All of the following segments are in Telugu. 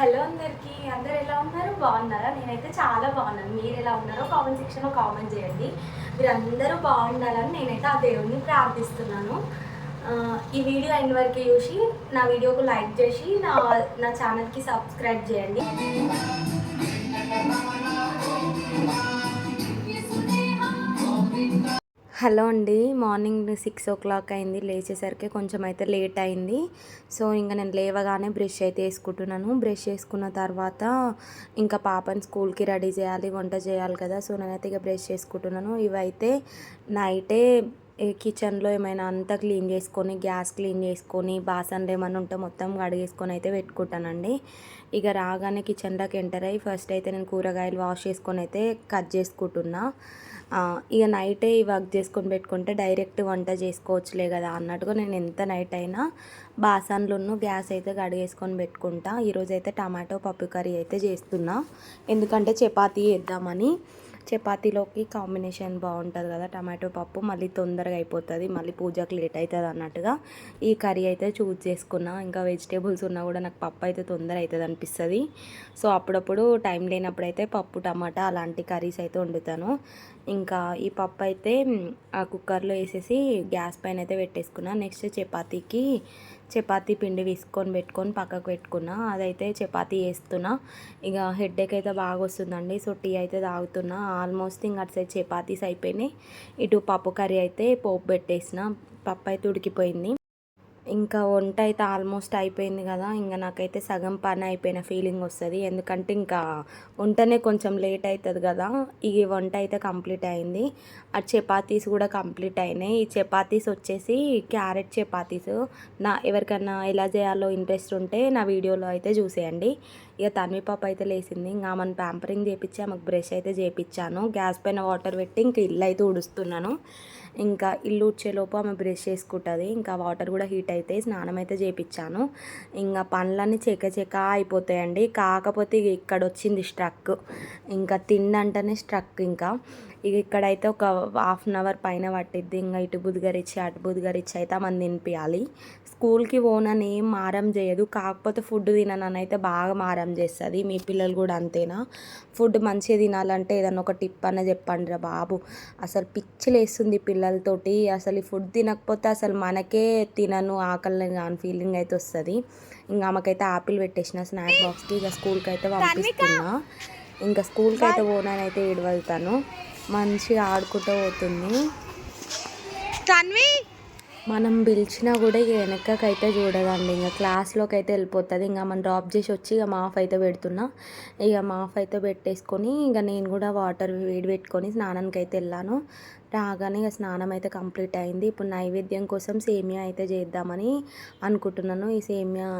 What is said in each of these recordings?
హలో అందరికీ అందరు ఎలా ఉన్నారు? బాగున్నారా? నేనైతే చాలా బాగున్నాను. మీరు ఎలా ఉన్నారో కామెంట్ సెక్షన్లో కామెంట్ చేయండి. మీరు అందరూ బాగుండాలని నేనైతే ఆ దేవుడిని ప్రార్థిస్తున్నాను. ఈ వీడియో అయిన వరకు చూసి నా వీడియోకు లైక్ చేసి నా నా ఛానల్కి సబ్స్క్రైబ్ చేయండి. హలో అండి. మార్నింగ్ సిక్స్ ఓ క్లాక్ అయింది. లేచేసరికి కొంచెం అయితే లేట్ అయింది. సో ఇంకా నేను లేవగానే బ్రష్ అయితే వేసుకుంటున్నాను. బ్రష్ చేసుకున్న తర్వాత ఇంకా పాపని స్కూల్కి రెడీ చేయాలి వంట చేయాలి కదా. సో నేనైతే ఇక బ్రష్ చేసుకుంటున్నాను ఇవైతే నైటే కిచెన్లో ఏమైనా అంతా క్లీన్ చేసుకొని గ్యాస్ క్లీన్ చేసుకొని బాసన్లు ఏమైనా ఉంటే మొత్తం కడిగేసుకొని అయితే పెట్టుకుంటానండి. ఇక రాగానే కిచెన్లోకి ఎంటర్ అయ్యి ఫస్ట్ అయితే నేను కూరగాయలు వాష్ చేసుకొని అయితే కట్ చేసుకుంటున్నా. ఇక నైటే ఈ వర్క్ చేసుకొని పెట్టుకుంటే డైరెక్ట్ వంట చేసుకోవచ్చులే కదా అన్నట్టుగా నేను ఎంత నైట్ అయినా బాసన్లును గ్యాస్ అయితే కడిగేసుకొని పెట్టుకుంటా. ఈరోజైతే టమాటో పప్పు కర్రీ అయితే చేస్తున్నా. ఎందుకంటే చపాతీ వేద్దామని చపాతీలోకి కాంబినేషన్ బాగుంటుంది కదా టమాటో పప్పు మళ్ళీ తొందరగా అయిపోతుంది మళ్ళీ పూజకు లేట్ అవుతుంది అన్నట్టుగా ఈ కర్రీ అయితే చూస్ చేసుకున్నా. ఇంకా వెజిటేబుల్స్ ఉన్నా కూడా నాకు పప్పు అయితే తొందర అవుతుంది అనిపిస్తుంది. సో అప్పుడప్పుడు టైం లేనప్పుడు అయితే పప్పు టమాటా అలాంటి కర్రీస్ అయితే వండుతాను. ఇంకా ఈ పప్పు అయితే ఆ కుక్కర్లో వేసేసి గ్యాస్ పైన అయితే పెట్టేసుకున్నా. నెక్స్ట్ చపాతీకి చపాతీ పిండి వేసుకొని పెట్టుకొని పక్కకు పెట్టుకున్నా. అదైతే చపాతీ వేస్తున్నా ఇక హెడ్ఏక్ అయితే బాగా వస్తుందండి. సో టీ అయితే తాగుతున్నా. ఆల్మోస్ట్ ఇంకా అటు సైడ్ చపాతీస్ అయిపోయినాయి. ఇటు పప్పు కర్రీ అయితే పోపు పెట్టేసిన. పప్పు అయితే ఉడికిపోయింది. ఇంకా వంట అయితే ఆల్మోస్ట్ అయిపోయింది కదా ఇంకా నాకైతే సగం పని అయిపోయిన ఫీలింగ్ వస్తుంది. ఎందుకంటే ఇంకా వంటనే కొంచెం లేట్ అవుతుంది కదా ఈ వంట అయితే కంప్లీట్ అయింది. ఆ చపాతీస్ కూడా కంప్లీట్ అయినాయి. ఈ చపాతీస్ వచ్చేసి క్యారెట్ చపాతీస్. నా ఎవరికైనా ఎలా చేయాలో ఇంట్రెస్ట్ ఉంటే నా వీడియోలో అయితే చూసేయండి. ఇక తన్వి పాప అయితే లేసింది ఇంకా ఆమెను ప్యాంపరింగ్ చేపించి ఆమెకు బ్రష్ అయితే చేపించాను గ్యాస్ పైన వాటర్ పెట్టి ఇంకా ఇల్లు అయితే ఉడుస్తున్నాను ఇంకా ఇల్లు ఉడ్చేలోపు ఆమె బ్రష్ చేసుకుంటుంది. ఇంకా వాటర్ కూడా హీట్ అయితే స్నానం అయితే చేపించాను ఇంకా పనులన్నీ చెక్క చెక్క అయిపోతాయండి. కాకపోతే ఇక ఇక్కడ వచ్చింది స్ట్రక్. ఇంకా తిండంటేనే స్ట్రక్ ఇంకా. ఇక ఇక్కడైతే ఒక హాఫ్ అన్ అవర్ పైన పట్టిద్ది. ఇంకా ఇటు బుద్ధిగరిచ్చి అటు బుద్ధిగరిచ్చి అయితే మనం తినిపించాలి స్కూల్కి పోనని ఏం మారం చేయదు కాకపోతే ఫుడ్ తిననని అయితే బాగా మారం చేస్తుంది మీ పిల్లలు కూడా అంతేనా? ఫుడ్ మంచిగా తినాలంటే ఏదన్నా ఒక టిప్ అన్న చెప్పండి రా బాబు. అసలు పిచ్చిలేస్తుంది పిల్లలతోటి. అసలు ఈ ఫుడ్ తినకపోతే అసలు మనకే తినను ఆకలి కాని ఫీలింగ్ అయితే వస్తుంది. ఇంకా ఆమెకైతే ఆపిల్ పెట్టేసిన స్నాక్ బాక్స్కి ఇక స్కూల్కి అయితే పంపిస్తున్నా. ఇంకా స్కూల్కి అయితే పోనానైతే ఏడు వెళ్తాను మంచిగా ఆడుకుంటూ పోతుంది. తన్వి! మనం పిలిచినా కూడా ఇక వెనక్కకైతే చూడదండి. ఇంకా క్లాస్లోకి అయితే వెళ్ళిపోతుంది. ఇంకా మనం డ్రాప్ చేసి వచ్చి ఇక మాఫ్ అయితే పెడుతున్నా. ఇక మాఫ్ అయితే పెట్టేసుకొని ఇక నేను కూడా వాటర్ వేడి పెట్టుకొని స్నానానికి అయితే వెళ్ళాను. రాగానే ఇక స్నానం అయితే కంప్లీట్ అయింది. ఇప్పుడు నైవేద్యం కోసం సేమియా అయితే చేద్దామని అనుకుంటున్నాను. ఈ సేమియా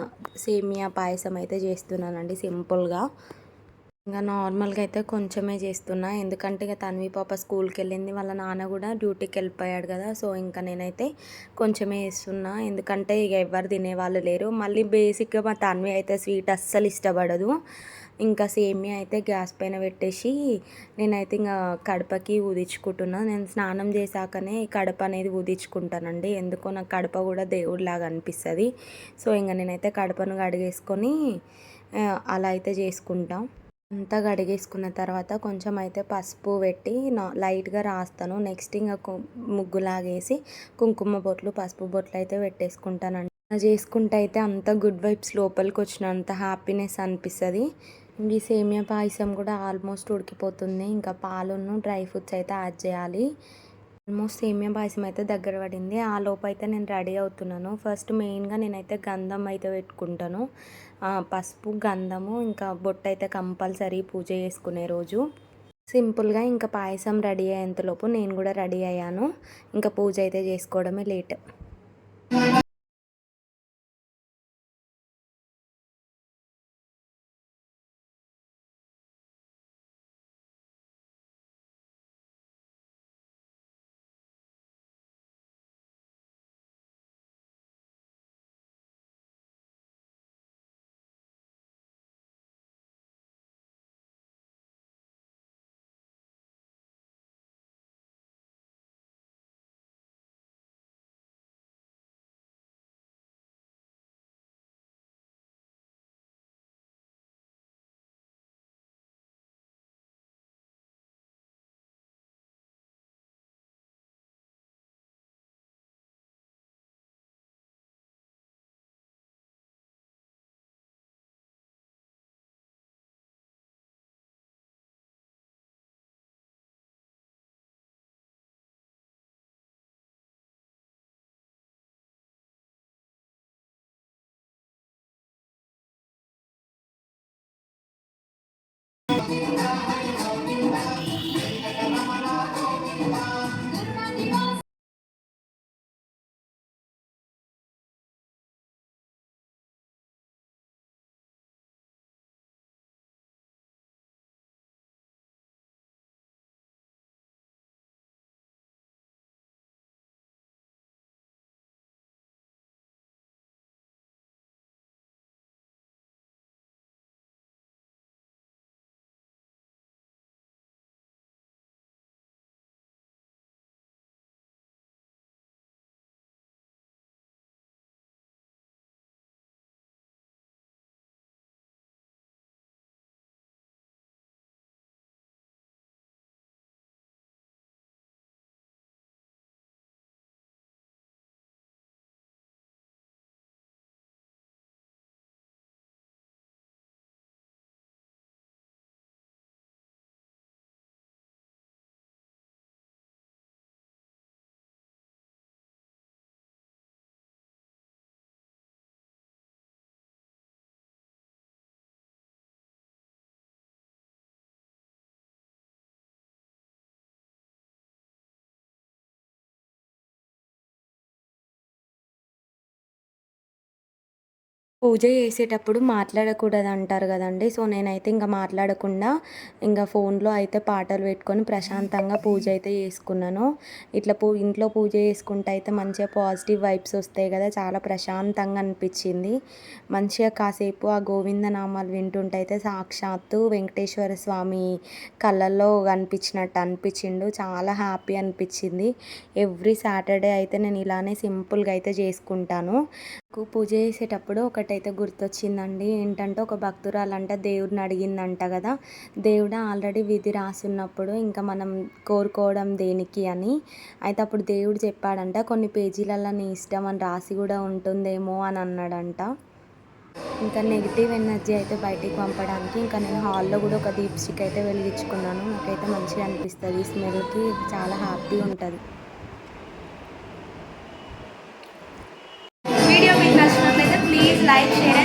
సేమియా పాయసం అయితే చేస్తున్నానండి సింపుల్గా. ఇంకా నార్మల్గా అయితే కొంచెమే చేస్తున్నా. ఎందుకంటే ఇక తన్వి పాప స్కూల్కి వెళ్ళింది వాళ్ళ నాన్న కూడా డ్యూటీకి వెళ్ళిపోయాడు కదా. సో ఇంకా నేనైతే కొంచెమే వేస్తున్నా ఎందుకంటే ఇక ఎవరు తినేవాళ్ళు లేరు. మళ్ళీ బేసిక్గా మా తన్వి అయితే స్వీట్ అస్సలు ఇష్టపడదు. ఇంకా సేమియా అయితే గ్యాస్ పైన పెట్టేసి నేనైతే ఇంకా కడపకి ఊదించుకుంటున్నా. నేను స్నానం చేశాకనే కడప అనేది ఊదించుకుంటానండి. ఎందుకో నాకు కడప కూడా దేవుడిలాగా అనిపిస్తుంది. సో ఇంకా నేనైతే కడపను కడిగేసుకొని అలా అయితే చేసుకుంటాం. అంతా కడిగేసుకున్న తర్వాత కొంచెం అయితే పసుపు పెట్టి నా లైట్గా రాస్తాను. నెక్స్ట్ ఇంకా ముగ్గులాగేసి కుంకుమ బొట్లు పసుపు బొట్లు అయితే పెట్టేసుకుంటానండి. అలా చేసుకుంటే అయితే అంత గుడ్ వైబ్స్ లోపలికి వచ్చినంత హ్యాపీనెస్ అనిపిస్తుంది. ఈ సేమియా పాయసం కూడా ఆల్మోస్ట్ ఉడికిపోతుంది. ఇంకా పాలును డ్రై ఫ్రూట్స్ అయితే యాడ్ చేయాలి. ఆల్మోస్ట్ సేమియా పాయసం అయితే దగ్గర పడింది. ఆ లోపు అయితే నేను రెడీ అవుతున్నాను. ఫస్ట్ మెయిన్గా నేనైతే గంధం అయితే పెట్టుకుంటాను. పసుపు గంధము ఇంకా బొట్టు అయితే కంపల్సరీ పూజ చేసుకునే రోజు. సింపుల్గా ఇంకా పాయసం రెడీ అయ్యేంతలోపు నేను కూడా రెడీ అయ్యాను. ఇంకా పూజ అయితే చేసుకోవడమే లేట్. Música పూజ చేసేటప్పుడు మాట్లాడకూడదు అంటారు కదండీ! సో, నేనైతే ఇంకా మాట్లాడకుండా ఇంకా ఫోన్‌లో అయితే పాటలు పెట్టుకొని ప్రశాంతంగా పూజ అయితే చేసుకున్నాను. ఇట్లా పూ ఇంట్లో పూజ చేసుకుంటే అయితే మంచిగా పాజిటివ్ వైబ్స్ వస్తాయి కదా! చాలా ప్రశాంతంగా అనిపించింది. మంచిగా కాసేపు ఆ గోవింద నామాలు వింటుంటే అయితే సాక్షాత్తు వెంకటేశ్వర స్వామి కళ్ళల్లో కనిపించినట్టు అనిపించిండు. చాలా హ్యాపీ అనిపించింది. ఎవ్రీ సాటర్డే అయితే నేను ఇలానే సింపుల్‌గా అయితే చేసుకుంటాను. నాకు పూజ చేసేటప్పుడు ఒకటైతే గుర్తొచ్చిందండి. ఏంటంటే ఒక భక్తురాలంట దేవుడిని అడిగిందంట కదా! దేవుడు ఆల్రెడీ విధి రాసున్నప్పుడు ఇంకా మనం కోరుకోవడం దేనికి అని. అయితే అప్పుడు దేవుడు చెప్పాడంట కొన్ని పేజీలలో నీ ఇష్టం అని రాసి కూడా ఉంటుందేమో అని అన్నాడంట. ఇంకా నెగిటివ్ ఎనర్జీ అయితే బయటికి పంపడానికి ఇంకా నేను హాల్‌లో కూడా ఒక దీప్స్టిక్ అయితే వెలిగించుకున్నాను. నాకైతే మంచిగా అనిపిస్తుంది స్మెల్‌కి చాలా హ్యాపీగా ఉంటుంది వీడియో